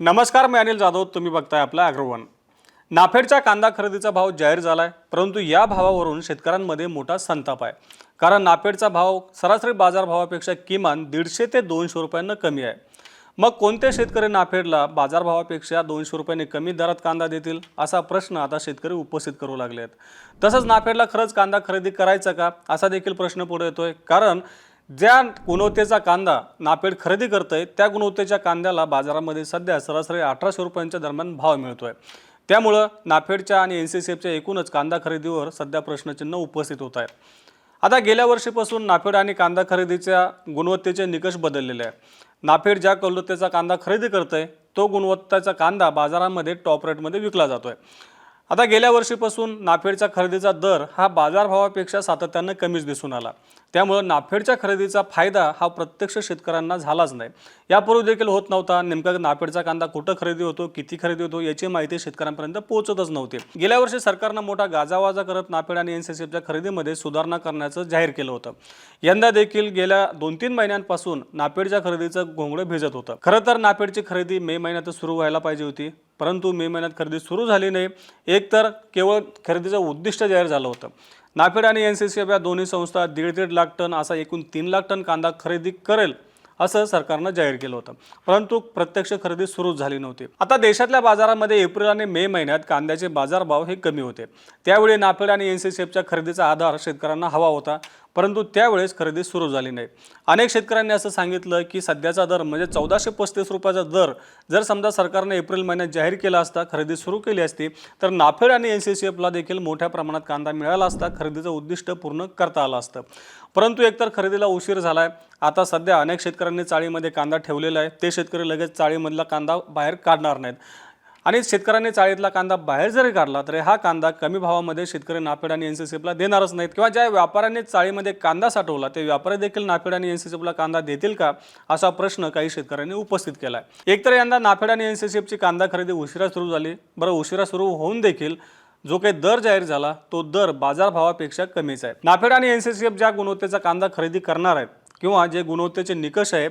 नमस्कार मी अनिल जाधव. तुम्ही बघताय आपला अग्रवन. नाफेडच्या कांदा खरेदीचा भाव जाहीर झालाय परंतु या भावावरून शेतकऱ्यांमध्ये मोठा संताप आहे. कारण नाफेडचा भाव सरासरी बाजारभावापेक्षा किमान दीडशे ते दोनशे रुपयांना कमी आहे. मग कोणते शेतकरी नाफेडला बाजारभावापेक्षा दोनशे रुपयांनी कमी दरात कांदा देतील असा प्रश्न आता शेतकरी उपस्थित करू लागले आहेत तसंच नाफेडला खरंच कांदा खरेदी करायचा का असा देखील प्रश्न पुढे येतोय. कारण ज्या गुणवत्तेचा कांदा नापेड खरेदी करतंय त्या गुणवत्तेच्या कांद्याला बाजारामध्ये सध्या सरासरी अठराशे रुपयांच्या दरम्यान भाव मिळतो आहे त्यामुळं नाफेडच्या आणि एन सी सी एफच्या एकूणच कांदा खरेदीवर सध्या प्रश्नचिन्ह उपस्थित होत आहे. आता गेल्या वर्षीपासून नाफेड आणि कांदा खरेदीच्या गुणवत्तेचे निकष बदललेले आहे नाफेड ज्या गुणवत्तेचा कांदा खरेदी करत आहे तो गुणवत्तेचा कांदा बाजारामध्ये टॉप रेटमध्ये विकला जातोय. आता गेल्या वर्षीपासून नाफेडचा खरेदीचा दर हा बाजारभावापेक्षा सातत्यानं कमीच दिसून आला. त्यामुळं नाफेडच्या खरेदीचा फायदा हा प्रत्यक्ष शेतकऱ्यांना झालाच नाही. यापूर्वी देखील होत नव्हता. नेमका नाफेडचा कांदा कुठं खरेदी होतो किती खरेदी होतो याची माहिती शेतकऱ्यांपर्यंत पोहोचतच नव्हती. गेल्या वर्षी सरकारनं मोठा गाजावाजा करत नाफेड आणि एनसीसीएफच्या खरेदीमध्ये सुधारणा करण्याचं जाहीर केलं होतं. यंदा देखील गेल्या दोन तीन महिन्यांपासून नाफेडच्या खरेदीचं घोंगडं भिजत होतं. खरं तर नाफेडची खरेदी मे महिन्यातच सुरू व्हायला पाहिजे होती परंतु मे महिन्यात खरेदी सुरू झाली नाही. एक तर केवळ खरेदीचं उद्दिष्ट जाहीर झालं होतं. नाफेड आणि एन सी सी एफ या दोन्ही संस्था दीड दीड लाख टन असा एकूण तीन लाख टन कांदा खरेदी करेल असं सरकारनं जाहीर केलं होतं. परंतु प्रत्यक्ष खरेदी सुरू झाली नव्हती. आता देशातल्या बाजारामध्ये एप्रिल आणि मे महिन्यात कांद्याचे बाजारभाव हे कमी होते. त्यावेळी नाफेड आणि एन सी सी एफच्या खरेदीचा आधार शेतकऱ्यांना हवा होता. परंतु त्यावेळेस खरेदी सुरू झाली नाही. अनेक शेतकऱ्यांनी असं सांगितलं की सध्याचा दर म्हणजे चौदाशे पस्तीस रुपयाचा दर जर समजा सरकारने एप्रिल महिन्यात जाहीर केला असता खरेदी सुरू केली असती तर नाफेड आणि एन सी सी एफला देखील मोठ्या प्रमाणात कांदा मिळाला असता खरेदीचं उद्दिष्ट पूर्ण करता आलं असतं. परंतु एकतर खरेदीला उशीर झाला आहे आता सध्या अनेक शेतकऱ्यांनी चाळीमध्ये कांदा ठेवलेला आहे. ते शेतकरी लगेच चाळीमधला कांदा बाहेर काढणार नाहीत. आणि शेतकऱ्यांनी चाळीतला कांदा बाहेर जरी काढला तरी हा कांदा कमी भावामध्ये शेतकरी नाफेड आणि एनसीसीएफला देणारच नाहीत. किंवा ज्या व्यापाऱ्यांनी चाळीमध्ये कांदा साठवला ते व्यापारी देखील नाफेड आणि एनसीसीएफला कांदा देतील का? असा प्रश्न काही शेतकऱ्यांनी उपस्थित केला आहे एकतर यंदा नाफेड आणि एनसीसीएफची कांदा खरेदी उशिरा सुरू झाली. बरं उशिरा सुरू होऊन देखील जो काही दर जाहीर झाला तो दर बाजारभावापेक्षा कमीच आहे. नाफेड आणि एनसीसीएफ ज्या गुणवत्तेचा कांदा खरेदी करणार आहेत किंवा जे गुणवत्तेचे निकष आहे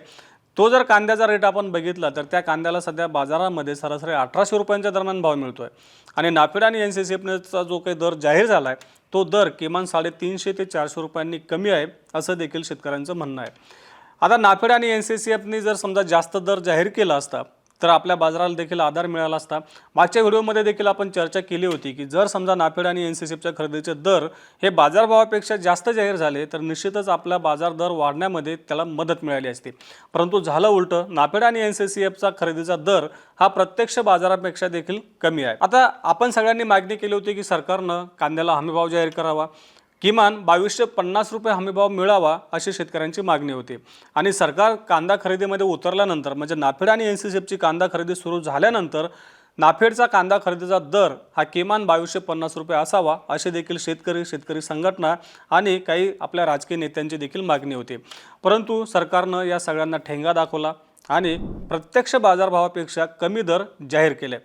तो जर कांद्याचा रेट आपण बघितला तर त्या कांद्याला सध्या बाजारामध्ये सरासरी अठराशे रुपयांच्या दरम्यान भाव मिळतो आहे आणि नाफेड आणि एन सी सी एफचा जो काही दर जाहीर झाला आहे तो दर किमान साडेतीनशे ते चारशे रुपयांनी कमी आहे असं देखील शेतकऱ्यांचं म्हणणं आहे. आता नाफेड आणि एन सी सी एफनी जर समजा जास्त दर जाहीर केला असता तर आपल्या बाजाराला देखील आधार मिळाला असता. मागच्या व्हिडिओमध्ये देखील आपण चर्चा केली होती की जर समजा नाफेड आणि एन सी सी एफच्या खरेदीचे दर हे बाजारभावापेक्षा जास्त जाहीर झाले तर निश्चितच आपला बाजार दर वाढण्यामध्ये त्याला मदत मिळाली असती. परंतु झालं उलटं नाफेड आणि एन सी सी एफचा खरेदीचा दर हा प्रत्यक्ष बाजारापेक्षा देखील कमी आहे. आता आपण सगळ्यांनी मागणी केली होती की सरकारनं कांद्याला हमीभाव जाहीर करावा. किमान बावीसशे पन्नास रुपये हमीभाव मिळावा अशी शेतकऱ्यांची मागणी होती. आणि सरकार कांदा खरेदीमध्ये उतरल्यानंतर म्हणजे नाफेड आणि एन सी सी एफची कांदा खरेदी सुरू झाल्यानंतर नाफेडचा कांदा खरेदीचा दर हा किमान बावीसशे पन्नास रुपये असावा असे देखील शेतकरी शेतकरी संघटना आणि काही आपल्या राजकीय नेत्यांची देखील मागणी होती. परंतु सरकारनं या सगळ्यांना ठेंगा दाखवला आणि प्रत्यक्ष बाजारभावापेक्षा कमी दर जाहीर केले.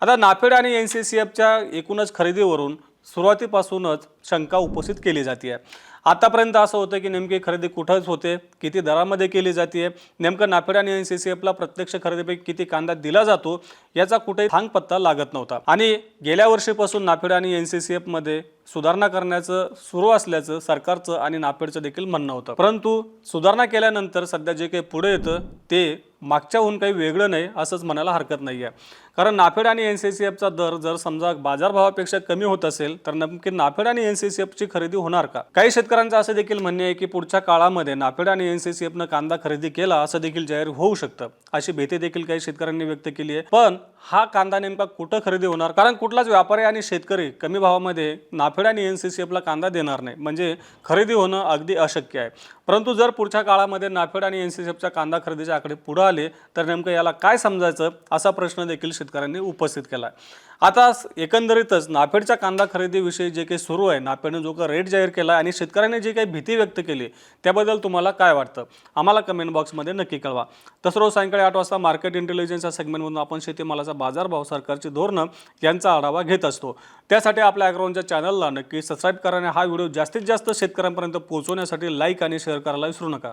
आता नाफेड आणि एन सी सी एफच्या एकूणच खरेदीवरून सुरुवातीपासूनच शंका उपस्थित केली जाते आहे आतापर्यंत असं होतं की नेमकी खरेदी कुठंच होते किती दरामध्ये केली जाते नेमकं नाफेड आणि एन सी सी एफला प्रत्यक्ष खरेदीपैकी किती कांदा दिला जातो याचा कुठेही थांग पत्ता लागत नव्हता. आणि गेल्या वर्षीपासून नाफेड आणि एन सी सी एफमध्ये सुधारणा करण्याचं सुरू असल्याचं सरकारचं आणि नाफेडचं देखील म्हणणं होतं. परंतु सुधारणा केल्यानंतर सध्या जे काही पुढे येतं ते मागच्याहून काही वेगळं नाही असंच म्हणायला हरकत नाही आहे कारण नाफेड आणि एन सी सी एफचा दर जर समजा बाजारभावापेक्षा कमी होत असेल तर नक्की नाफेड आणि एन सी सी एफची खरेदी होणार का? काही शेतकऱ्यांचं असं देखील म्हणणे आहे की पुढच्या काळामध्ये नाफेड आणि एन सी सी एफनं कांदा खरेदी केला असं देखील जाहीर होऊ शकतं अशी भीती देखील काही शेतकऱ्यांनी व्यक्त केली आहे. पण हा कांदा नेमका कुठं खरेदी होणार? कारण कुठलाच व्यापारी आणि शेतकरी कमी भावामध्ये नाफेड आणि एन सी सी एफला कांदा देणार नाही. म्हणजे खरेदी होणं अगदी अशक्य आहे. परंतु जर पुढच्या काळामध्ये नाफेड आणि एन सी सी एफच्या कांदा खरेदीचे आकडे पुढे आले तर नेमकं याला काय समजायचं असा प्रश्न देखील शेतकऱ्यांनी उपस्थित केला आहे आता एकंदरीतच नाफेडच्या कांदा खरेदीविषयी जे काही सुरू आहे नाफेडने जो काही रेट जाहीर केला आणि शेतकऱ्यांनी जी काही भीती व्यक्त केली त्याबद्दल तुम्हाला काय वाटतं? आम्हाला कमेंट बॉक्समध्ये नक्की कळवा. तसं रोज सायंकाळी आठ वाजता मार्केट इंटेलिजन्स या सेगमेंटमधून आपण शेतीमालाचा बाजारभाव सरकारची धोरणं यांचा आढावा घेत असतो. त्यासाठी आपल्या ॲग्राऊंडच्या चॅनलला नक्की सबस्क्राईब करा आणि हा व्हिडिओ जास्तीत जास्त शेतकऱ्यांपर्यंत पोहोचवण्यासाठी लाईक आणि शेअर करायला विसरू नका.